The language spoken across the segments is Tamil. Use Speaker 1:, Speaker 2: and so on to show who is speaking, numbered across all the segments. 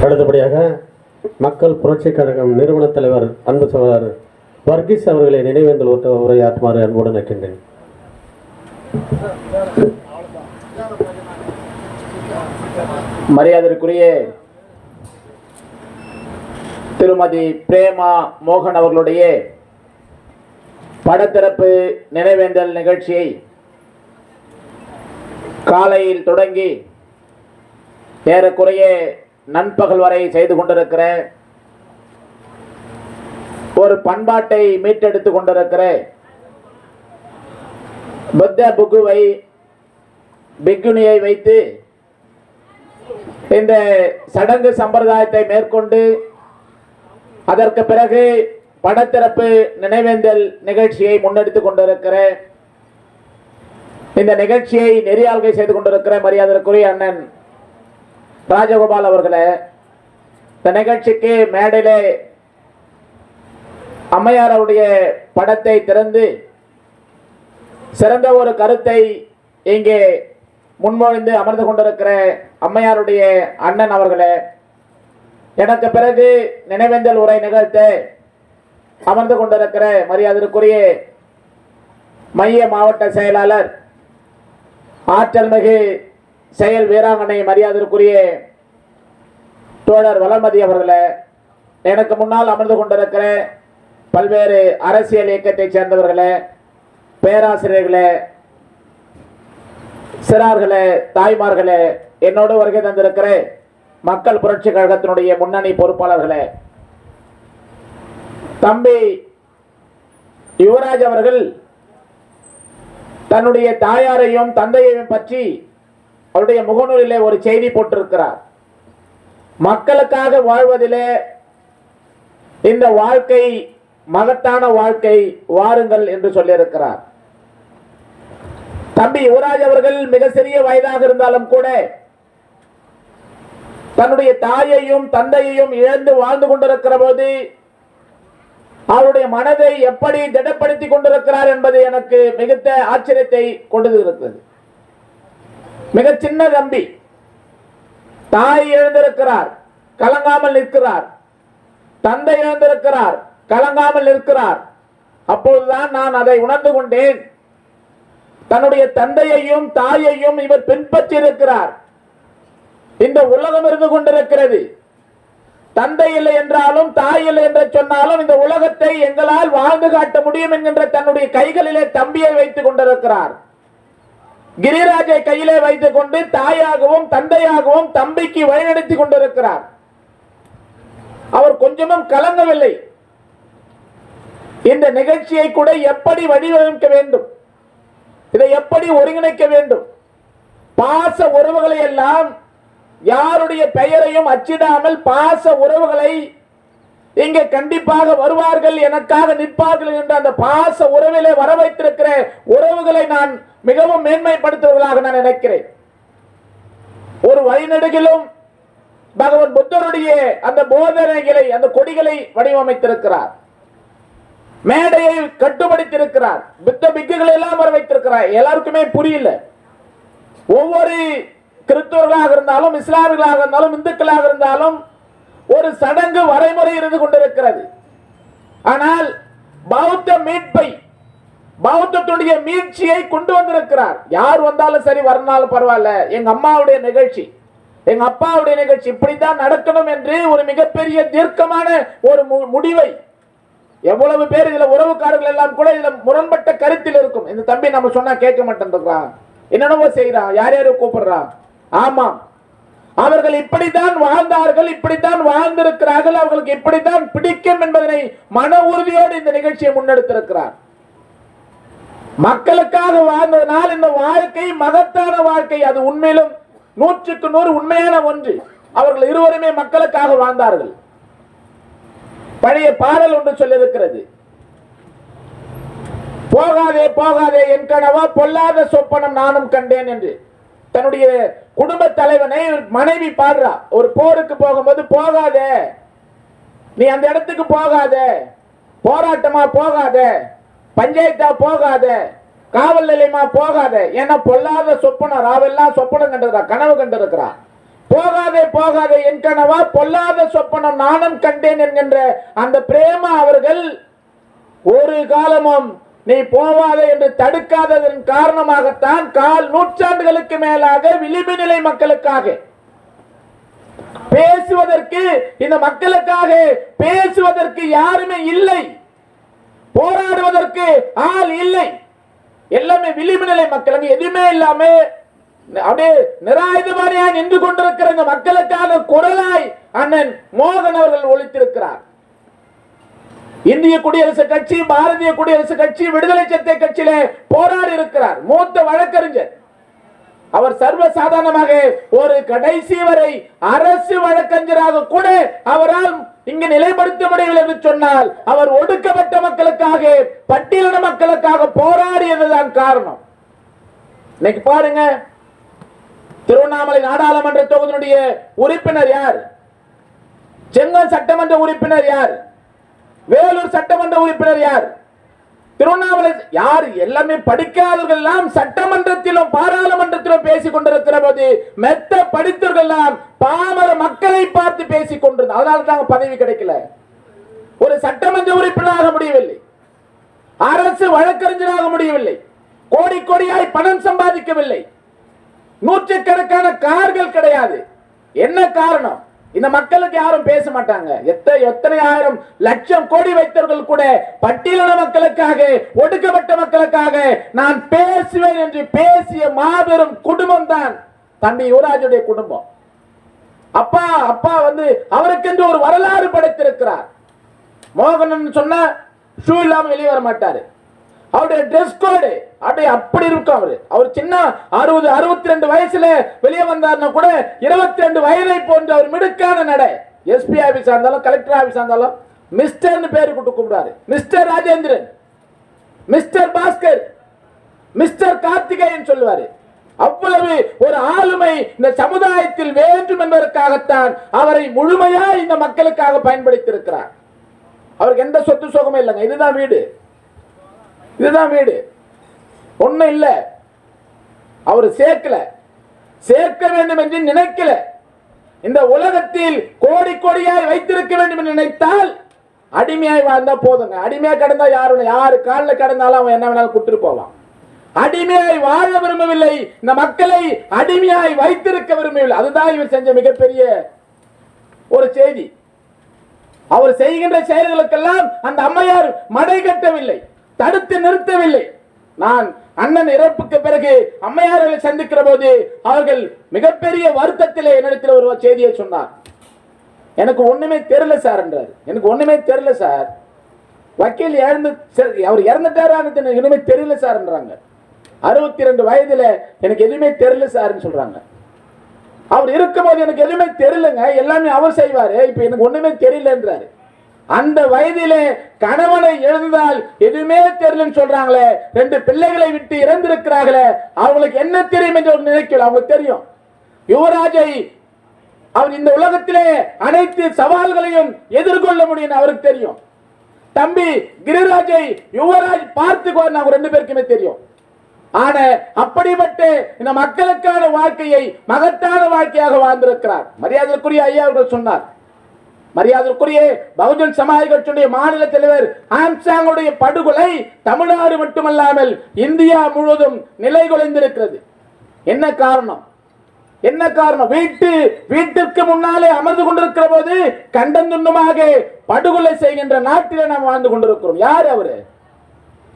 Speaker 1: அடுத்தபடியாக மக்கள் புரட்சிக் கழகம் நிறுவன தலைவர் அன்பு சகோதரர் வர்கீஸ் அவர்களை நினைவேந்தல் உரை- உரையாற்றுமாறு அன்போடு நிற்கின்றேன்
Speaker 2: மரியாதைக்குரிய திருமதி பிரேமா மோகன் அவர்களுடைய படத்திறப்பு நினைவேந்தல் நிகழ்ச்சியை காலையில் தொடங்கி ஏறக்குறைய நண்பகல் வரை செய்து கொண்டிருக்கிற ஒரு பண்பாட்டை மீட்டெடுத்து கொண்டிருக்கிற புத்த புகுவை பிக்குனியை வைத்து இந்த சடங்கு சம்பிரதாயத்தை மேற்கொண்டு அதற்கு பிறகு படத்திறப்பு நினைவேந்தல் நிகழ்ச்சியை முன்னெடுத்துக் கொண்டிருக்கிற இந்த நிகழ்ச்சியை நெறியாள்கை செய்து கொண்டிருக்கிற மரியாதைக்குரிய அண்ணன் ராஜகோபால் அவர்களே இந்த நிகழ்ச்சிக்கு மேடையிலே அம்மையார் அவருடைய படத்தை திறந்து சிறந்த ஒரு கருத்தை இங்கே முன்மொழிந்து அமர்ந்து கொண்டிருக்கிற அம்மையாருடைய அண்ணன் அவர்களே எனக்கு பிறகு நினைவேந்தல் உரை நிகழ்த்த அமர்ந்து கொண்டிருக்கிற மரியாதைக்குரிய மைய மாவட்ட செயலாளர் ஆற்றல் மிகு செயல் வீராங்கனை மரியாதைக்குரிய தோழர் வளர்மதி அவர்களை எனக்கு முன்னால் அமர்ந்து கொண்டிருக்கிற பல்வேறு அரசியல் இயக்கத்தைச் சேர்ந்தவர்களே பேராசிரியர்களே சிறார்களே தாய்மார்களே என்னோடு வருகை தந்திருக்கிற மக்கள் புரட்சி கழகத்தினுடைய முன்னணி பொறுப்பாளர்களே தம்பி யுவராஜ் அவர்கள் தன்னுடைய தாயாரையும் தந்தையையும் பற்றி அவருடைய முகநூலிலே ஒரு செய்தி போட்டிருக்கிறார். மக்களுக்காக வாழ்வதிலே இந்த வாழ்க்கை மகத்தான வாழ்க்கை வாருங்கள் என்று சொல்லியிருக்கிறார். தம்பி யுவராஜ் அவர்கள் மிக சிறிய வயதாக இருந்தாலும் கூட தன்னுடைய தாயையும் தந்தையையும் இழந்து வாழ்ந்து கொண்டிருக்கிற போது அவருடைய மனதை எப்படி திடப்படுத்தி கொண்டிருக்கிறார் என்பது எனக்கு மிகுந்த ஆச்சரியத்தை கொண்டு இருக்கிறது. மிக சின்ன தம்பி. தாய் இழந்திருக்கிறார் கலங்காமல் நிற்கிறார். தந்தை இழந்திருக்கிறார் கலங்காமல் நிற்கிறார். அப்போதுதான் நான் அதை உணர்ந்து கொண்டேன். தன்னுடைய தந்தையையும் தாயையும் இவர் பின்பற்றி இருக்கிறார் இந்த உலகம் இருந்து கொண்டிருக்கிறது. தந்தை இல்லை என்றாலும் தாய் இல்லை என்று சொன்னாலும் இந்த உலகத்தை எங்களால் வாழ்ந்து காட்ட முடியும் என்கின்ற தன்னுடைய கைகளிலே தம்பியை வைத்துக் கொண்டிருக்கிறார். கிரிராஜை கையிலே வைத்துக் கொண்டு தாயாகவும் தந்தையாகவும் தம்பிக்கு வழிநடத்தி கொண்டிருக்கிறார். அவர் கொஞ்சமும் கலங்கவில்லை. இந்த நிகழ்ச்சியை கூட எப்படி வடிவமைக்க வேண்டும்? இதை எப்படி ஒருங்கிணைக்க வேண்டும்? பாச உறவுகளை எல்லாம் யாருடைய பெயரையும் அச்சிடாமல் பாச உறவுகளை இங்கே கண்டிப்பாக வருவார்கள் எனக்காக நிற்பார்கள் என்ற அந்த பாச உறவிலே வர வைத்திருக்கிற உறவுகளை நான் மிகவும் மேன்மைப்படுத்துவதாக நான் நினைக்கிறேன். ஒரு வழிநெடுகிலும் பகவான் புத்தருடைய அந்த போதனைகளை அந்த கொடிகளை வடிவமைத்திருக்கிறார். மேடையை கட்டுப்படுத்தியிருக்கிறார். புத்த பிக்குகள் எல்லாம் வர வைத்திருக்கிறார் எல்லாருக்குமே புரியல. ஒவ்வொரு கிறிஸ்தவர்களாக இருந்தாலும் இஸ்லாமியர்களாக இருந்தாலும் இந்துக்களாக இருந்தாலும் ஒரு சடங்கு வரைமுறை இருந்து கொண்டிருக்கிறது. ஆனால் பௌத்த மீட்பை பௌத்தத்துடைய மீட்சியை கொண்டு வந்திருக்கிறார். யார் வந்தாலும் சரி வரனாலும் பரவாயில்ல. எங்க அம்மாவுடைய நிகழ்ச்சி. எங்க அப்பாவுடைய நிகழ்ச்சி. இப்படித்தான் நடக்கணும் என்று ஒரு மிகப்பெரிய தீர்க்கமான ஒரு மு- முடிவை. எவ்வளவு பேர் இதுல உறவுக்காரர்கள் எல்லாம் கூட இதுல முரண்பட்ட கருத்தில் இருக்கும். இந்த தம்பி நம்ம சொன்னா கேட்க மாட்டேன்றான் என்னென்னவோ செய்யறான் யார் யாரும் கூப்பிடுறான் ஆமாம். அவர்கள் இப்படித்தான் வாழ்ந்தார்கள் இப்படித்தான் வாழ்ந்திருக்கிறார்கள். அவர்களுக்கு இப்படித்தான் பிடிக்கும் என்பதனை மன உறுதியோடு இந்த நிகழ்ச்சியை முன்னெடுத்திருக்கிறார். மக்களுக்காக வாழ்ந்ததனால் இந்த வாழ்க்கை மகத்தான வாழ்க்கை அது உண்மையிலும் நூற்றுக்கு நூறு உண்மையான ஒன்று. அவர்கள் இருவருமே மக்களுக்காக வாழ்ந்தார்கள். பழைய பாடல் ஒன்று சொல்லியிருக்கிறது. போகாதே போகாதே என் கனவா பொல்லாத சொப்பனம் நானும் கண்டேன் என்று. தன்னுடைய குடும்ப தலைவனை மனைவி பாடுறா. ஒரு போருக்கு போகும்போது போகாதே நீ அந்த இடத்துக்கு போகாத போராட்டமா போகாத பஞ்சாயத்தா போகாத காவல் நிலையமா போகாத ஏன்னா பொல்லாத சொப்பனம் ராவெல்லாம் சொப்பனம் கண்டிருக்கிறா கனவு கண்டிருக்கிறா. போகாதே போகாதே என் கனவா பொல்லாத சொப்பனம் நானும் கண்டேன் என்கின்ற அந்த பிரேமா அவர்கள் ஒரு காலமும் நீ போவாதே என்று தடுக்காததன் காரணமாகத்தான் கால் நூற்றாண்டுகளுக்கு மேலாக விளிம்பு நிலை மக்களுக்காக பேசுவதற்கு இந்த மக்களுக்காக பேசுவதற்கு யாருமே இல்லை. போராடுவதற்கு ஆள் இல்லை. எல்லாமே விளிம்பு நிலை மக்கள். அங்க எதுவுமே இல்லாம அப்படியே நிராயுதபாணியா நின்று கொண்டிருக்கிற இந்த மக்களுக்கான குரலாய் அண்ணன் மோகன் அவர்கள் ஒழித்திருக்கிறார் இந்திய குடியரசு கட்சி பாரதிய குடியரசு கட்சி விடுதலை சத்தை கட்சியிலே போராடி இருக்கிறார். மூத்த வழக்கறிஞர். அவர் சர்வ சாதாரணமாக ஒரு கடைசி வரை அரசு வழக்கறிஞராக கூட அவரால் இங்கு நிலைப்படுத்த முடியவில்லை என்று சொன்னால் அவர் ஒடுக்கப்பட்ட மக்களுக்காக பட்டியலின மக்களுக்காக போராடியதுதான் காரணம். இன்னைக்கு பாருங்க திருவண்ணாமலை நாடாளுமன்ற தொகுதியினுடைய உறுப்பினர் யார்? செங்கல் சட்டமன்ற உறுப்பினர் யார்? வேலூர் சட்டமன்ற உறுப்பினர் யார்? திருவண்ணாமலை யார்? எல்லாமே படிக்காதவர்கள் எல்லாம் சட்டமன்றத்திலும் பாராளுமன்றத்திலும் பேசிக் கொண்டிருக்கிற போது மெத்த படித்தவர்கள் எல்லாம் பாமர மக்களை பார்த்து பேசிக் கொண்டிருந்தார் அதனால தாங்க பதவி கிடைக்கல. ஒரு சட்டமன்ற உறுப்பினராக முடியவில்லை. அரசு வழக்கறிஞராக முடியவில்லை. கோடி கோடியாய் பணம் சம்பாதிக்கவில்லை. நூற்றுக்கணக்கான கார்கள் கிடையாது. என்ன காரணம்? இந்த மக்களுக்கு யாரும் பேச மாட்டாங்க. எத்தனை எத்தனை ஆயிரம் லட்சம் கோடி வைத்தவர்கள் கூட பட்டியலின மக்களுக்காக ஒடுக்கப்பட்ட மக்களுக்காக நான் பேசுவேன் என்று பேசிய மாபெரும் குடும்பம் தான் தம்பி யுவராஜுடைய குடும்பம். அப்பா அப்பா வந்து அவருக்கென்று ஒரு வரலாறு படைத்திருக்கிறார். மோகனன் சொன்னா ஷூ இல்லாமல் வெளியே வர மாட்டாரு. அவருடைய ட்ரெஸ் கோடு அப்படியே அப்படி இருக்கும் அவரு. அவர் சின்ன அறுபது அறுபத்தி ரெண்டு வயசுல வெளியே வந்தாருன்னா கூட இருபத்தி ரெண்டு வயதை போன்ற அவர் மிடுக்கான நடை. எஸ்பி ஆபீஸா இருந்தாலும் கலெக்டர் ஆபீஸா இருந்தாலும் மிஸ்டர்னு பேரு கூட்டு கூப்பிடாரு mister Rajendran mister Bhaskar mister Karthikeyan சொல்லுவாரு. அவ்வளவு ஒரு ஆளுமை இந்த சமுதாயத்தில் வேண்டும் என்பதற்காகத்தான் அவரை முழுமையா இந்த மக்களுக்காக பயன்படுத்தியிருக்கிறார். அவருக்கு எந்த சொத்து சுகமும் இல்லைங்க. இதுதான் வீடு. இதுதான் வீடு. ஒன்றும் இல்லை. அவர் சேர்க்கல. சேர்க்க வேண்டும் என்று நினைக்கல. இந்த உலகத்தில் கோடி கோடியாய் வைத்திருக்க வேண்டும் என்று நினைத்தால் அடிமையாய் வாழ்ந்தா போதுங்க. அடிமையா கடந்தா யாரும் யாரு காலில் கடந்தாலும் அவன் என்ன வேணாலும் கூட்டு போவான். அடிமையாய் வாழ விரும்பவில்லை. இந்த மக்களை அடிமையாய் வைத்திருக்க விரும்பவில்லை. அதுதான் இவர் செஞ்ச மிகப்பெரிய ஒரு செய்தி. அவர் செய்கின்ற செயல்களுக்கெல்லாம் அந்த அம்மையார் மடை கட்டவில்லை. தடுத்து நிறுத்தவில்லை. நான் அண்ணன் இறப்புக்கு பிறகு அம்மையார்களை சந்திக்கிற போது அவர்கள் மிகப்பெரிய வருத்தத்திலே என்னிடத்தில் ஒரு செய்தியை சொன்னார். எனக்கு ஒண்ணுமே தெரியல சார் என்றார். எனக்கு ஒண்ணுமே தெரியல சார். வக்கீல் இறந்து சரி, அவர் இறந்துட்டாரான்னு எனக்கு எதுவுமே தெரியல சார்ன்றாங்க அறுபத்தி ரெண்டு வயதுல எனக்கு எதுவுமே தெரியல சார்ன்னு சொல்றாங்க. அவர் இருக்கும்போது எனக்கு எதுவுமே தெரியலங்க. எல்லாமே அவர் செய்வாரு. இப்ப எனக்கு ஒண்ணுமே தெரியலன்றாரு அந்த வயதிலே கணவனை எழுந்தால் எதுவுமே தெரியலன்னு சொல்றாங்களே ரெண்டு பிள்ளைகளை விட்டு இறந்திருக்கிறார்களே அவங்களுக்கு என்ன தெரியும் என்று ஒரு நினைக்கல அவங்களுக்கு தெரியும். யுவராஜை அவர் இந்த உலகத்திலே அனைத்து சவால்களையும் எதிர்கொள்ள முடியும் அவருக்கு தெரியும். தம்பி கிரிராஜை யுவராஜ் பார்த்துக்கோ அவங்க ரெண்டு பேருக்குமே தெரியும். ஆன அப்படிப்பட்ட இந்த மக்களுக்கான வாழ்க்கையை மகத்தான வாழ்க்கையாக வாழ்ந்திருக்கிறார். மரியாதைக்குரிய ஐயா அவர்கள் சொன்னார். மரியாதைக்குரிய பகுஜன் சமாஜ் கட்சியுடைய மாநில தலைவர் ஆம்சாங்குடைய படுகொலை தமிழ்நாடு மட்டுமல்லாமல் இந்தியா முழுவதும் நிலைகுலைந்திருக்கிறது என்ன காரணம்? என்ன காரணம்? வீட்டு வீட்டிற்கு முன்னாலே அமர்ந்து கொண்டிருக்கிற போது கண்டந்துண்டமாக படுகொலை செய்கின்ற நாட்டிலே நாம் வாழ்ந்து கொண்டிருக்கிறோம். யார் அவரு?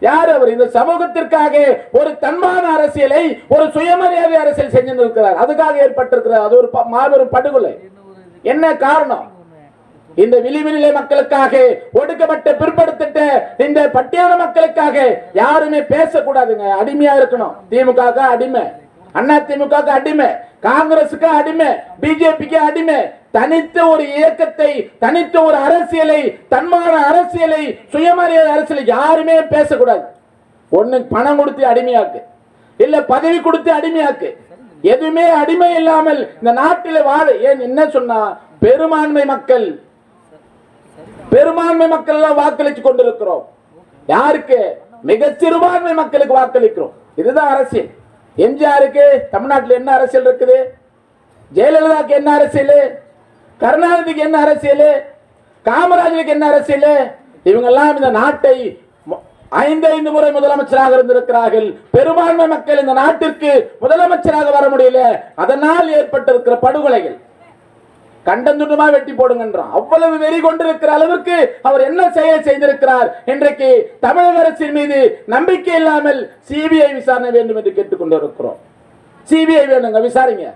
Speaker 2: யார் அவர்? இந்த சமூகத்திற்காக ஒரு தன்மான அரசியலை ஒரு சுயமரியாதை அரசியல் செஞ்சிருக்கிறார். அதுக்காக ஏற்பட்டிருக்கிறார் அது ஒரு ப- மாபெரும் படுகொலை. என்ன காரணம்? இந்த விளிவிநிலை மக்களுக்காக ஒடுக்கப்பட்ட பிற்படுத்திட்ட இந்த பட்டியல மக்களுக்காக யாருமே பேசக்கூடாதுங்க. அடிமையா இருக்கணும். திமுக அடிமை. அண்ணா திமுக அடிமை. காங்கிரசுக்கு அடிமை. பிஜேபிக்கு அடிமை. தனித்த ஒரு இயக்கத்தை தனித்த ஒரு அரசியலை தன்மான அரசியலை சுயமரியாதை அரசியலை யாருமே பேசக்கூடாது. ஒண்ணு பணம் கொடுத்து அடிமையாக்கு. இல்ல பதவி கொடுத்து அடிமையாக்கு. எதுவுமே அடிமை இல்லாமல் இந்த நாட்டில் வாழ. ஏன் என்ன சொன்னா பெரும்பான்மை மக்கள் பெரும்பான்மை மக்கள் எல்லாம் வாக்களித்து கொண்டிருக்கிறோம். யாருக்கு? மிக சிறுபான்மை மக்களுக்கு வாக்களிக்கிறோம். இதுதான் அரசியல். எம்ஜிஆருக்கு தமிழ்நாட்டில் என்ன அரசியல் இருக்குது? ஜெயலலிதாக்கு என்ன அரசியல்? கருணாநிதிக்கு என்ன அரசியல்? காமராஜருக்கு என்ன அரசியல்? இவங்கெல்லாம் இந்த நாட்டை ஐந்தைந்து ஐந்து ஐந்து முறை முதலமைச்சராக இருந்திருக்கிறார்கள். பெரும்பான்மை மக்கள் இந்த நாட்டிற்கு முதலமைச்சராக வர முடியல. அதனால் ஏற்பட்டிருக்கிற படுகொலைகள். கண்டந்துண்டுமா வெட்டி போடுங்கன்றான். அவ்வளவு வெறி கொண்டிருக்கிற அளவுக்கு அவர் என்ன செயல் செய்திருக்கிறார்? இன்றைக்கு தமிழக அரசின் மீது நம்பிக்கை இல்லாமல் சிபிஐ விசாரணை வேண்டும் என்று கேட்டுக்கொண்டிருக்கிறோம். சிபிஐ வேணுங்க விசாரிங்க.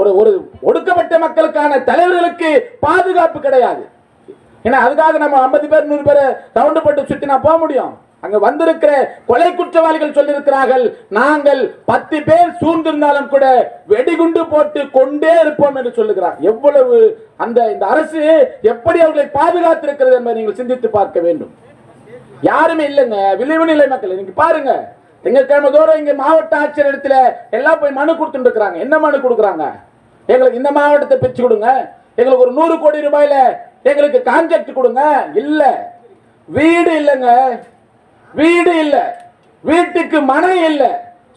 Speaker 2: ஒரு ஒரு ஒடுக்கப்பட்ட மக்களுக்கான தலைவர்களுக்கு பாதுகாப்பு கிடையாது. ஏன்னா அதுக்காக நம்ம ஐம்பது பேர் நூறு பேரை ரவுண்டு போட்டு சுத்தி நான் போக முடியும். அங்க வந்திருக்கிற கொலை குற்றவாளிகள் சொல்லியிருக்கிறார்கள். நாங்கள் பத்து பேர் சூழ்ந்திருந்தாலும் கூட வெடிகுண்டு போட்டு கொண்டே இருப்போம் என்று சொல்லுகிறார். எவ்வளவு அந்த இந்த அரசு எப்படி அவர்களை பாதுகாத்திருக்கிறது என்பதை நீங்கள் சிந்தித்து பார்க்க வேண்டும். யாருமே இல்லைங்க. விளைவு நிலை மக்கள். இன்னைக்கு பாருங்க. திங்கட்கிழமை தோறும் இங்க மாவட்ட ஆட்சியர் இடத்துல எல்லாம் போய் மனு கொடுத்துட்டு இருக்கிறாங்க என்ன மனு கொடுக்குறாங்க? எங்களுக்கு இந்த மாவட்டத்தை பிரிச்சு கொடுங்க. எங்களுக்கு ஒரு நூறு கோடி ரூபாயில எங்களுக்கு கான்ட்ராக்ட் கொடுங்க. இல்ல. வீடு இல்லைங்க. வீடு இல்லை. வீட்டுக்கு மனை இல்லை.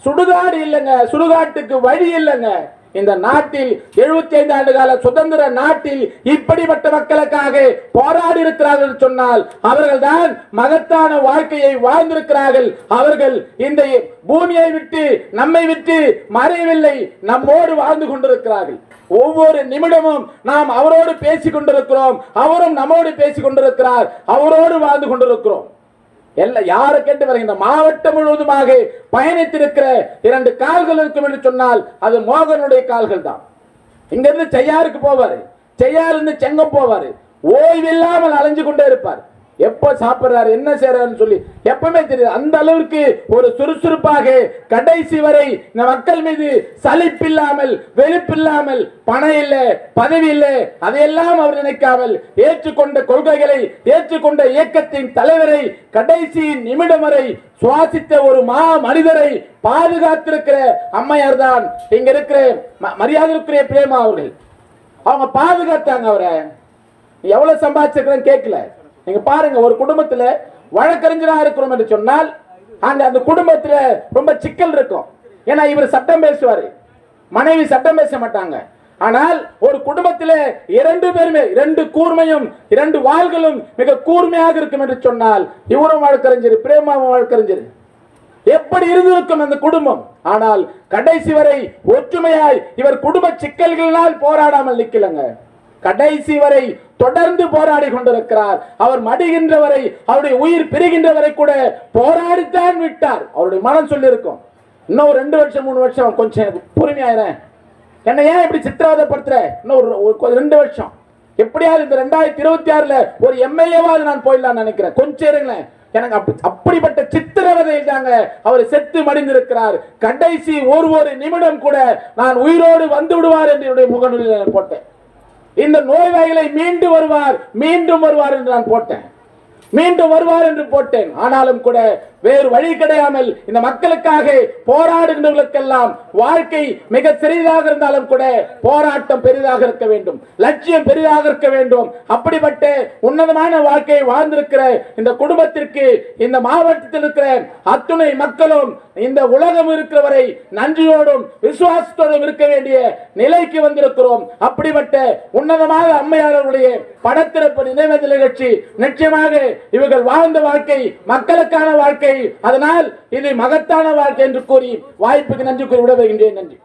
Speaker 2: சுடுகாடு இல்லைங்க. சுடுகாட்டுக்கு வழி இல்லைங்க. இந்த நாட்டில் 75 ஐந்து ஆண்டு கால சுதந்திர நாட்டில் இப்படிப்பட்ட மக்களுக்காக போராடி இருக்கிறார்கள் என்று சொன்னால் அவர்கள் தான் மகத்தான வாழ்க்கையை வாழ்ந்திருக்கிறார்கள். அவர்கள் இந்த பூமியை விட்டு நம்மை விட்டு மறையவில்லை. நம்மோடு வாழ்ந்து கொண்டிருக்கிறார்கள். ஒவ்வொரு நிமிடமும் நாம் அவரோடு பேசிக் கொண்டிருக்கிறோம். அவரும் நம்மோடு பேசிக் கொண்டிருக்கிறார். அவரோடு வாழ்ந்து கொண்டிருக்கிறோம். எல்லாம் யாரை கேட்டு வரீங்க இந்த மாவட்டம் முழுவதுமாக பயணித்திருக்கிற இரண்டு கால்கள் இருக்கும் என்று சொன்னால் அது மோகனுடைய கால்கள் தான். இங்க இருந்து செய்யாருக்கு போவாரு. செய்யாறு இருந்து செங்கம் போவாரு. ஓய்வில்லாமல் அலைஞ்சு கொண்டே இருப்பார். எப்போ சாப்பிடுறாரு என்ன செய்யறாருன்னு சொல்லி எப்பவுமே தெரியாது. அந்த அளவிற்கு ஒரு சுறுசுறுப்பாக கடைசி வரை இந்த மக்கள் மீது சலிப்பில்லாமல் வெறுப்பில்லாமல் பணம் இல்லை பதவி இல்லை அதையெல்லாம் அவர் நினைக்காமல் ஏற்றுக்கொண்ட கொள்கைகளை ஏற்றுக்கொண்ட இயக்கத்தின் தலைவரை கடைசி நிமிடம் வரை சுவாசித்த ஒரு மா மனிதரை பாதுகாத்திருக்கிற அம்மையார் தான் இங்க இருக்கிற ம- மரியாதைக்குரிய பிரேமா அவர்கள். அவங்க பாதுகாத்தாங்க அவரை. எவ்வளவு சம்பாதிச்சிருக்கிறேன்னு கேட்கல. நீங்க பாருங்க ஒரு குடும்பத்துல வழக்கறிஞராக இருக்கிறோம் என்று சொன்னால் அந்த அந்த குடும்பத்துல ரொம்ப சிக்கல் இருக்கும். ஏன்னா இவர் சட்டம் பேசுவாரு. மனைவி சட்டம் பேச மாட்டாங்க. ஆனால் ஒரு குடும்பத்தில் இரண்டு பேருமே இரண்டு கூர்மையும் இரண்டு வாள்களும் மிக கூர்மையாக இருக்கும் என்று சொன்னால் இவரும் வழக்கறிஞர் பிரேமாவும் வழக்கறிஞர். எப்படி இருந்திருக்கும் அந்த குடும்பம்? ஆனால் கடைசி வரை ஒற்றுமையாய் இவர் குடும்ப சிக்கல்களினால் போராடாமல் நிக்கலங்க கடைசி வரை தொடர்ந்து போராடி கொண்டிருக்கிறார். அவர் மடிகின்ற வரை அவருடைய உயிர் பிரிகின்ற வரை கூட போராடித்தான் விட்டார். அவருடைய மனம் சொல்லியிருக்கும். இன்னும் ஒரு ரெண்டு வருஷம் மூணு வருஷம் கொஞ்சம் பொறுமையாயிரேன். என்னை ஏன் இப்படி சித்திரவதைப்படுத்துற? இன்னும் ஒரு- ரெண்டு வருஷம். எப்படியாவது இந்த ரெண்டாயிரத்தி இருபத்தி ஆறுல ஒரு எம்எல்ஏவாவது நான் போயிடலாம் நினைக்கிறேன். கொஞ்சம் இருங்களேன். எனக்கு அப்படி அப்படிப்பட்ட சித்திரவதையில் தாங்க அவர் செத்து மடிந்திருக்கிறார். கடைசி ஒரு ஒரு நிமிடம் கூட நான் உயிரோடு வந்து விடுவார் என்று என்னுடைய முகநூலில் போட்டேன். இந்த நோய்வாய்களை மீண்டு வருவார் மீண்டும் வருவார் என்று நான் போட்டேன். மீண்டும் வருவார் என்று போட்டேன். ஆனாலும் கூட வேறு வழி கிடையாமல் இந்த மக்களுக்காக போராடுகின்றவர்களுக்கெல்லாம் வாழ்க்கை மிக சிறியதாக இருந்தாலும் கூட போராட்டம் பெரிதாக இருக்க வேண்டும். லட்சியம் பெரிதாக இருக்க வேண்டும். அப்படிப்பட்ட உன்னதமான வாழ்க்கையை வாழ்ந்திருக்கிற இந்த குடும்பத்திற்கு இந்த மாவட்டத்தில் இருக்கிற அத்துணை மக்களும் இந்த உலகம் இருக்கிற வரை நன்றியோடும் விசுவாசத்தோடும் இருக்க வேண்டிய நிலைக்கு வந்திருக்கிறோம். அப்படிப்பட்ட உன்னதமாக அம்மையாளருடைய படத்திறப்பு நினைவேந்தல் நிகழ்ச்சி நிச்சயமாக இவர்கள் வாழ்ந்த வாழ்க்கை மக்களுக்கான வாழ்க்கை அதனால் இது மகத்தான வாழ்க்கை என்று கூறி வாய்ப்புக்கு நன்றி கூறி விட வருகின்றேன் நன்றி.